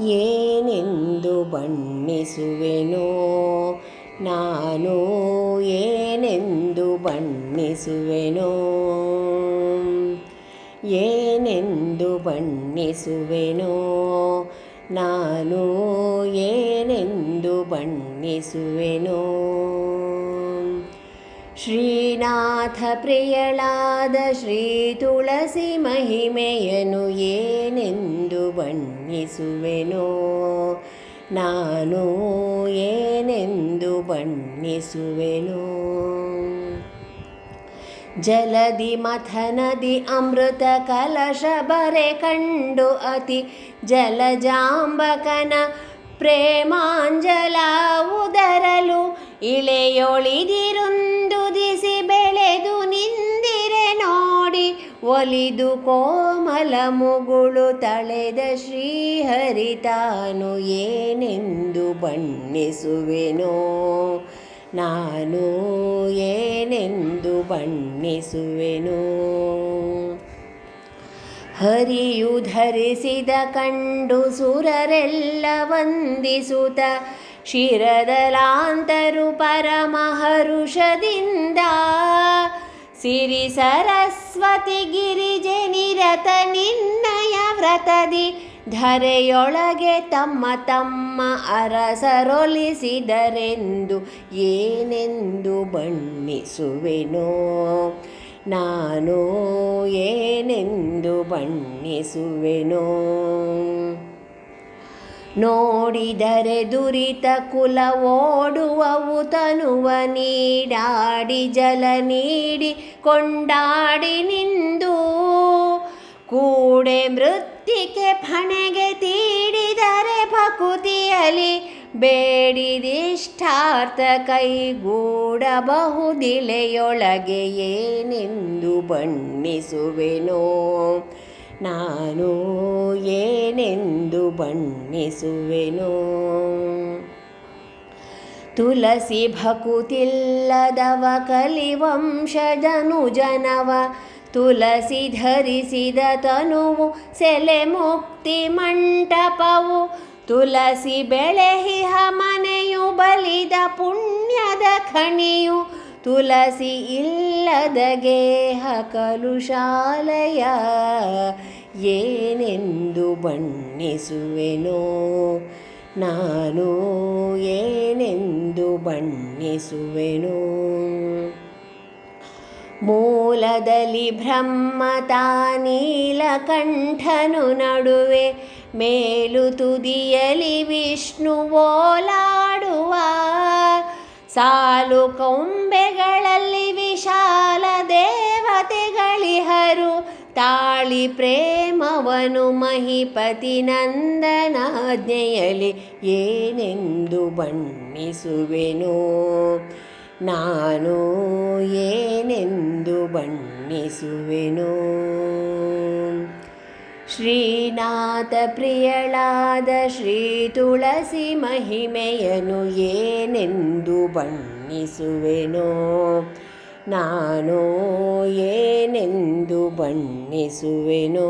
ಏನೆಂದು ಬಣ್ಣಿಸುವೆನೋ? ನಾನು ಏನೆಂದು ಬಣ್ಣಿಸುವೆನೋ? ಏನೆಂದು ಬಣ್ಣಿಸುವೆನೋ? ನಾನು ಏನೆಂದು ಬಣ್ಣಿಸುವೆನೋ? ಶ್ರೀನಾಥ ಪ್ರಿಯಳಾದ ಶ್ರೀ ತುಳಸಿ ಮಹಿಮೆಯನು ಏನೆಂದು ಬಣ್ಣಿಸುವೆನೋ? ನಾನು ಏನೆಂದು ಬಣ್ಣಿಸುವೆನೋ? ಜಲದಿ ಮಥನದಿ ಅಮೃತ ಕಲಶ ಬರೆ ಕಂಡು ಅತಿ ಜಲಜಾಂಬಕನ ಪ್ರೇಮಾಂಜಲ ಉದರಲು ಇಳೆಯೊಳಿದಿರುಂದುದಿಸಿ ಒಲಿದು ಕೋಮಲ ಮುಗುಳು ತಳೆದ ಶ್ರೀಹರಿತಾನು ಏನೆಂದು ಬಣ್ಣಿಸುವೆನೋ? ನಾನು ಏನೆಂದು ಬಣ್ಣಿಸುವೆನೋ? ಹರಿಯು ಧರಿಸಿದ ಕಂಡು ಸುರರೆಲ್ಲ ಶಿರದಲಾಂತರು ಪರಮಹರುಷದಿಂದ ಸಿರಿ ಸರಸ್ವತಿ ಗಿರಿಜೆ ನಿರತ ನಿನ್ನಯ ವ್ರತದಿ ಧರೆಯೊಳಗೆ ತಮ್ಮ ತಮ್ಮ ಅರಸರೊಲಿಸಿದರೆಂದು ಏನೆಂದು ಬಣ್ಣಿಸುವೆನೋ? ನಾನು ಏನೆಂದು ಬಣ್ಣಿಸುವೆನೋ? ನೋಡಿದರೆ ದುರಿತ ಕುಲ ಓಡುವವು ತನುವ ನೀಡಾಡಿ ಜಲ ನೀಡಿ ಕೊಂಡಾಡಿ ನಿಂದು. ಕೂಡೆ ಮೃತ್ತಿಕೆ ಫಣೆಗೆ ತೀಡಿದರೆ ಭಕುತಿಯಲಿ ಬೇಡಿದಿಷ್ಟಾರ್ಥ ಕೈಗೂಡಬಹುದಿಲೆಯೊಳಗೆ ಏನೆಂದು ಬಣ್ಣಿಸುವೆನೋ. ನಾನು ಏನೆಂದು ಬಣ್ಣಿಸುವೆನು. ತುಳಸಿ ಭಕುತಿಲ್ಲದವ ಕಲಿವಂಶಜನು ಜನವ. ತುಳಸಿ ಧರಿಸಿದ ತನುವು ಸೆಲೆ ಮುಕ್ತಿ ಮಂಟಪವು. ತುಳಸಿ ಬೆಳೆಹಿಹ ಮನೆಯು ಬಲಿದ ಪುಣ್ಯದ ಖಣಿಯು. ತುಳಸಿ ಇಲ್ಲದ ಗೇಹ ಕಲುಶಾಲಯ ಏನೆಂದು ಬಣ್ಣಿಸುವೆನೋ? ನಾನು ಏನೆಂದು ಬಣ್ಣಿಸುವೆನೋ? ಮೂಲದಲ್ಲಿ ಬ್ರಹ್ಮ ನೀಲಕಂಠನು ನಡುವೆ ಮೇಲು ತುದಿಯಲಿ ವಿಷ್ಣು ಓಲಾಡುವ ಸಾಲು ಕೊಂಬೆಗಳಲ್ಲಿ ವಿಶಾಲ ದೇವತೆಗಳಿಹರು ತಾಳಿ ಪ್ರೇಮವನು ಮಹಿಪತಿ ನಂದನಾಜ್ಞೆಯಲಿ ಏನೆಂದು ಬಣ್ಣಿಸುವೆನು? ನಾನು ಏನೆಂದು ಬಣ್ಣಿಸುವೆನು? ಶ್ರೀನಾಥ ಪ್ರಿಯಳಾದ ಶ್ರೀ ತುಳಸಿ ಮಹಿಮೆಯನು ಏನೆಂದು ಬಣ್ಣಿಸುವೆನೋ? ನಾನು ಏನೆಂದು ಬಣ್ಣಿಸುವೆನೋ?